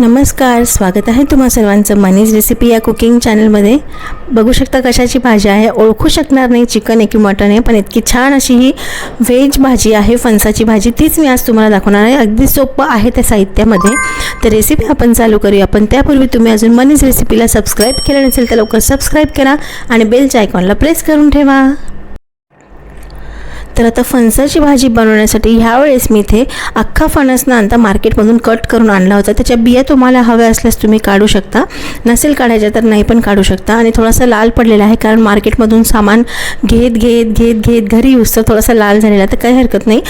नमस्कार स्वागत आहे तुम्हा सर्वांचं मनीज रेसिपी या कुकिंग चॅनलमध्ये बघू शकता कशाची भाजी आहे ओळखू शकणार नाही चिकन आहे की मटन आहे पण इतकी छान अशी ही व्हेज भाजी आहे फणसाची भाजी तीच मी आज तुम्हाला दाखवणार आहे. अगदी सोपं आहे त्या साहित्यामध्ये. तर रेसिपी आपण चालू करूया पण त्यापूर्वी तुम्ही अजून मनीज रेसिपीला सबस्क्राईब केलं नसेल तर लवकर सबस्क्राईब करा आणि बेलच्या आयकॉनला प्रेस करून ठेवा. तर आता फणसाची भाजी बनवण्यासाठी ह्यावेळेस मी इथे अख्खा फणस ना आणता मार्केटमधून कट करून आणला होता. त्याच्या बिया तुम्हाला हव्या असल्यास तुम्ही काढू शकता. नसेल काढायच्या तर नाही पण काढू शकता. आणि थोडासा लाल पडलेला आहे कारण मार्केटमधून सामान घेत घेत घेत घेत घरी येऊस तर थोडासा लाल झालेला तर काही हरकत नाही.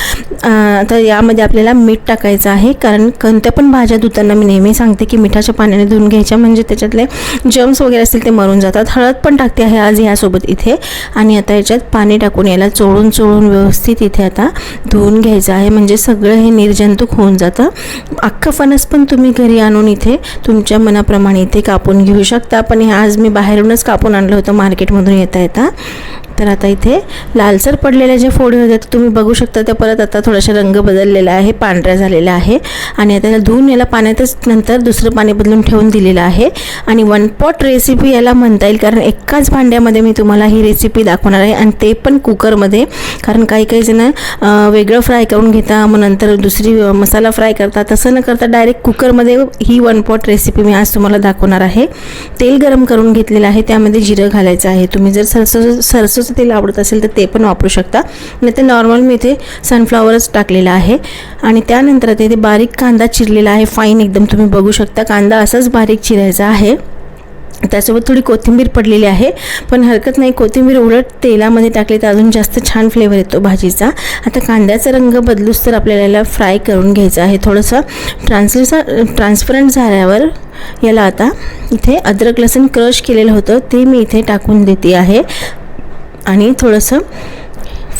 तर यामध्ये आपल्याला मीठ टाकायचं आहे. कारण कोणत्या पण भाज्या धुताना मी नेहमी सांगते की मिठाच्या पाण्याने धुवून घ्यायच्या. म्हणजे त्याच्यातले जम्स वगैरे असतील ते मरून जातात. हळद पण टाकते आहे आज यासोबत इथे. आणि आता याच्यात पाणी टाकून याला चोळून चोळून व्यवस्थित इथे आता धुवून घ्यायचं आहे. म्हणजे सगळं हे निर्जंतुक होऊन जातं. अख्खं फणस पण तुम्ही घरी आणून इथे तुमच्या मनाप्रमाणे इथे कापून घेऊ शकता. पण हे आज मी बाहेरूनच कापून आणलं होतं. मार्केटमधून येता येता. तर आता इथे लालसर पडलेल्या ज्या फोडी होत्या त्या तुम्ही बघू शकता त्या परत आता थोडासा रंग बदललेला आहे पांढऱ्या झालेला आहे. आणि आता याला धुवून याला पाण्यातच नंतर दुसरं पाणी बदलून ठेवून दिलेलं आहे. आणि वन पॉट रेसिपी याला म्हणता येईल कारण एकाच भांड्यामध्ये मी तुम्हाला ही रेसिपी दाखवणार आहे आणि ते पण कुकरमध्ये कारण काही काही जण वेगळं फ्राय करून घेता मग नंतर दुसरी मसाला फ्राय करता. तसं न करता डायरेक्ट कुकरमध्ये ही वन पॉट रेसिपी मी आज तुम्हाला दाखवणार आहे. तेल गरम करून घेतलेलं आहे त्यामध्ये जिरं घालायचं आहे. तुम्ही जर सरसो जर तेल आवडत असेल तर ते पण वापरू शकता. नाही तर नॉर्मल मी इथे सनफ्लावरच टाकलेला आहे. आणि त्यानंतर आता इथे बारीक कांदा चिरलेला आहे. फाईन एकदम तुम्ही बघू शकता. कांदा असाच बारीक चिरायचा आहे. त्यासोबत थोडी कोथिंबीर पडलेली आहे. पण हरकत नाही. कोथिंबीर उलट तेलामध्ये टाकली तर अजून जास्त छान फ्लेवर येतो भाजीचा. आता कांद्याचा रंग बदलूच तर आपल्याला याला फ्राय करून घ्यायचा आहे. थोडंसं ट्रान्सलेसा ट्रान्सपरंट झाल्यावर याला आता इथे अद्रक लसूण क्रश केलेलं होतं. ते मी इथे टाकून देते आहे. आणि थोडंसं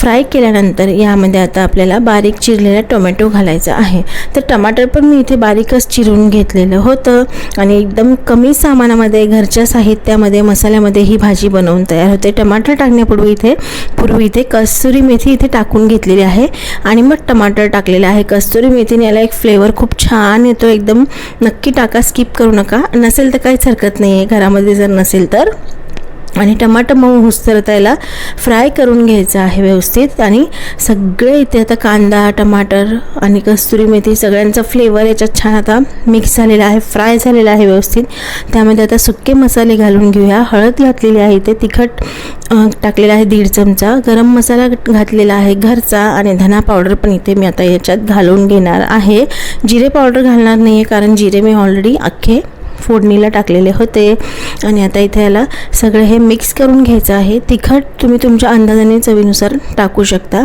फ्राय केल्यानंतर यामध्ये आता आपल्याला बारीक चिरलेला टोमॅटो घालायचा आहे. तर टमाटर पण मी इथे बारीकच चिरून घेतलेलं होतं आणि एकदम कमी सामानामध्ये घरच्या साहित्यामध्ये मसाल्यामध्ये ही भाजी बनवून तयार होते. टमाटर टाकण्यापूर्वी इथे पूर्वी इथे कस्तुरी मेथी इथे टाकून घेतलेली आहे आणि मग टमाटर टाकलेलं आहे. कस्तुरी मेथीने याला एक फ्लेवर खूप छान येतो. एकदम नक्की टाका स्किप करू नका. नसेल तर काहीच हरकत नाही आहे घरामध्ये जर नसेल तर. आणि टमाटर मऊ हुस्तर त्याला फ्राय करून घ्यायचं आहे व्यवस्थित. आणि सगळे इथे आता कांदा टमाटर आणि कस्तुरी मेथी सगळ्यांचा फ्लेवर याच्यात छान आता मिक्स झालेला आहे फ्राय झालेला आहे व्यवस्थित. त्यामध्ये आता सुके मसाले घालून घेऊया. हळद घातलेली आहे इथे तिखट टाकलेला आहे दीड चमचा. गरम मसाला घातलेला आहे घरचा आणि धना पावडर पण इथे मी आता याच्यात घालून घेणार आहे. जिरे पावडर घालणार नाही आहे कारण जिरे मी ऑलरेडी अख्खे फोडणीला टाकलेले होते. आणि आता इथे याला सगळं हे मिक्स करून घ्यायचं आहे. तिखट तुम्ही तुमच्या अंदाजाने चवीनुसार टाकू शकता.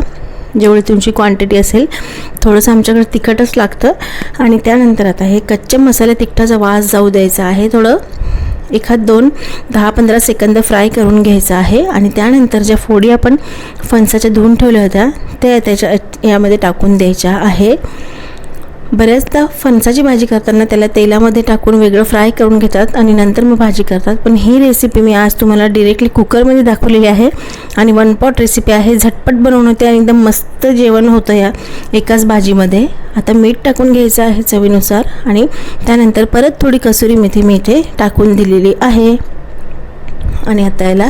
जेवढी तुमची क्वांटिटी असेल थोडंसं आमच्याकडे तिखटच लागतं. आणि त्यानंतर आता हे कच्च्या मसाले तिखटाचा वास जाऊ द्यायचा आहे. थोडं एखाद दोन दहा पंधरा सेकंद फ्राय करून घ्यायचं आहे. आणि त्यानंतर ज्या फोडी आपण फणसाच्या धुवून ठेवल्या होत्या त्या त्याच्या यामध्ये टाकून द्यायच्या आहे. बऱ्याचदा फणसाची भाजी करताना त्याला तेलामध्ये टाकून वेगळं फ्राय करून घेतात आणि नंतर मग भाजी करतात. पण ही रेसिपी मी आज तुम्हाला डिरेक्टली कुकरमध्ये दाखवलेली आहे आणि वन पॉट रेसिपी आहे. झटपट बनवून होते आणि एकदम मस्त जेवण होतं या एकाच भाजीमध्ये. आता मीठ टाकून घ्यायचं आहे चवीनुसार आणि त्यानंतर परत थोडी कसुरी मेथी मी इथे टाकून दिलेली आहे. आणि आता याला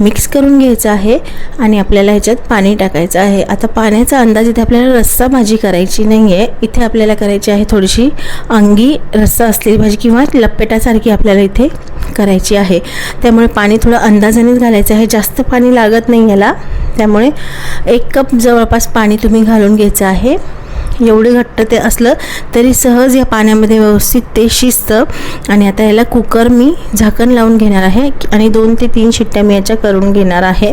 मिक्स करून घ्यायचं आहे आणि आपल्याला ह्याच्यात पाणी टाकायचं आहे. आता पाण्याचा अंदाज इथे आपल्याला रस्सा भाजी करायची नाही आहे इथे आपल्याला करायची आहे थोडीशी अंगी रस्सा असलेली भाजी किंवा लपेटासारखी आपल्याला इथे करायची आहे. त्यामुळे पाणी थोडं अंदाजानेच घालायचं आहे. जास्त पाणी लागत नाही याला. त्यामुळे एक कप जवळपास पाणी तुम्ही घालून घ्यायचं आहे. एवढे घट्ट ते असलं तरी सहज या पाण्यामध्ये व्यवस्थित ते शिजतं. आणि आता याला कुकर मी झाकण लावून घेणार आहे आणि दोन ते तीन शिट्ट्या मी याच्या करून घेणार आहे.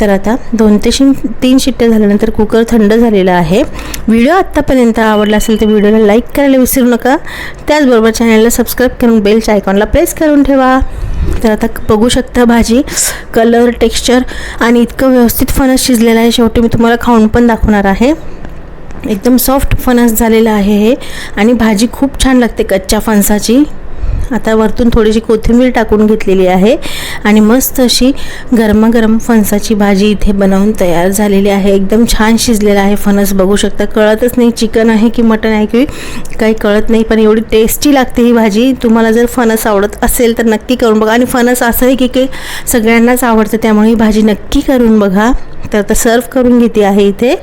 तर आता दोन ते शिं तीन शिट्ट्या झाल्यानंतर कुकर थंड झालेला आहे. व्हिडिओ आत्तापर्यंत आवडला असेल तर व्हिडिओला लाईक करायला विसरू नका. त्याचबरोबर चॅनलला सबस्क्राईब करून बेलच्या आयकॉनला प्रेस करून ठेवा. तर आता बघू शकता भाजी कलर टेक्स्चर आणि इतकं व्यवस्थित फणस शिजलेलं आहे. शेवटी मी तुम्हाला खाऊन पण दाखवणार आहे. एकदम सॉफ्ट फणस झालेलं आहे हे. आणि भाजी खूप छान लागते कच्च्या फणसाची. आता वरतून थोडीशी कोथिंबीर टाकून घेतलेली आहे आणि मस्त अशी गरमागरम फणसाची भाजी इथे बनवून तयार झालेली आहे. एकदम छान शिजलेला आहे फणस. बघू शकता कळतच नाही चिकन आहे की मटण आहे की काही कळत नाही पण एवढी टेस्टी लागते ही भाजी. तुम्हाला जर फणस आवडत असेल तर नक्की करून बघा. आणि फणस असं आहे की की सगळ्यांनाच आवडतं त्यामुळे ही भाजी नक्की करून बघा. तर आता सर्व करून घेते आहे इथे.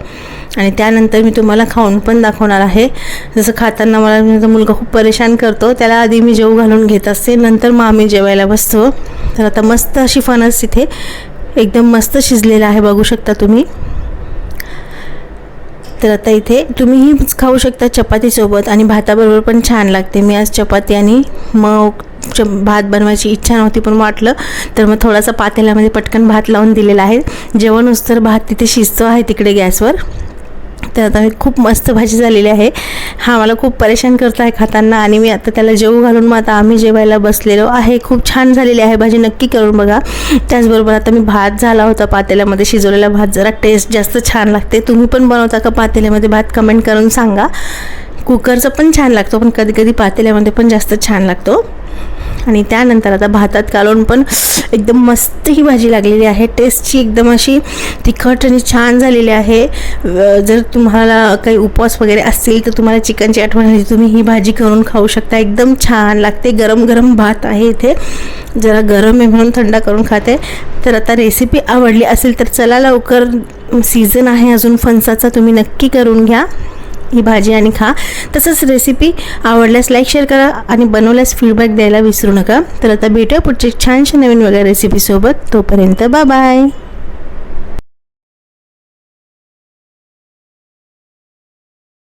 आणि त्यानंतर मी तुम्हाला खाऊन पण दाखवणार आहे. जसं खाताना मला माझा मुलगा खूप परेशान करतो त्याला आधी मी जेव घालून घेत असते नंतर मग आम्ही जेवायला बसतो. तर आता मस्त अशी फणस इथे एकदम मस्त शिजलेला आहे बघू शकता तुम्ही. तर आता इथे तुम्हीही खाऊ शकता चपातीसोबत आणि भाताबरोबर पण छान लागते. मी आज चपाती आणि मग च भात बनवायची इच्छा नव्हती पण वाटलं. तर मग थोडासा पातेल्यामध्ये पटकन भात लावून दिलेला आहे. जेवण उस्तर भात तिथे शिजतो आहे तिकडे गॅसवर. तर आता खूप मस्त भाजी झालेली आहे. हा मला खूप परेशान करतो आहे खाताना आणि मी आता त्याला जेवू घालून मग आता आम्ही जेवायला बसलेलो आहे. खूप छान झालेली आहे भाजी नक्की करून बघा. त्याचबरोबर आता मी भात झाला होता पातेल्यामध्ये शिजवलेला भात जरा टेस्ट जास्त छान लागते. तुम्ही पण बनवता का पातेल्यामध्ये? भात कमेंट करून सांगा. कुकरचं पण छान लागतो पण कधी कधी पातेल्यामध्ये पण जास्त छान लागतो. आणि त्यानंतर आता भातात घालून पण एकदम मस्त ही भाजी लागलेली आहे. टेस्टची एकदम अशी तिखट आणि छान झालेली आहे. जर तुम्हाला काही उपवास वगैरे असतील तर तुम्हाला चिकनची आठवण आली तुम्ही ही भाजी करून खाऊ शकता. एकदम छान लागते. गरम गरम भात आहे इथे. जरा गरम आहे म्हणून थंड करून खाते. तर आता रेसिपी आवडली असेल तर चला लवकर. सीझन आहे अजून. फणसाचा तुम्ही नक्की करून घ्या. ही भाजी आणि खा. तसंच रेसिपी आवडल्यास लाईक शेअर करा आणि बनवल्यास फीडबॅक द्यायला विसरू नका. तर आता भेटूया पुढचे छानशा नवीन वगैरे रेसिपीसोबत तोपर्यंत बाय बाय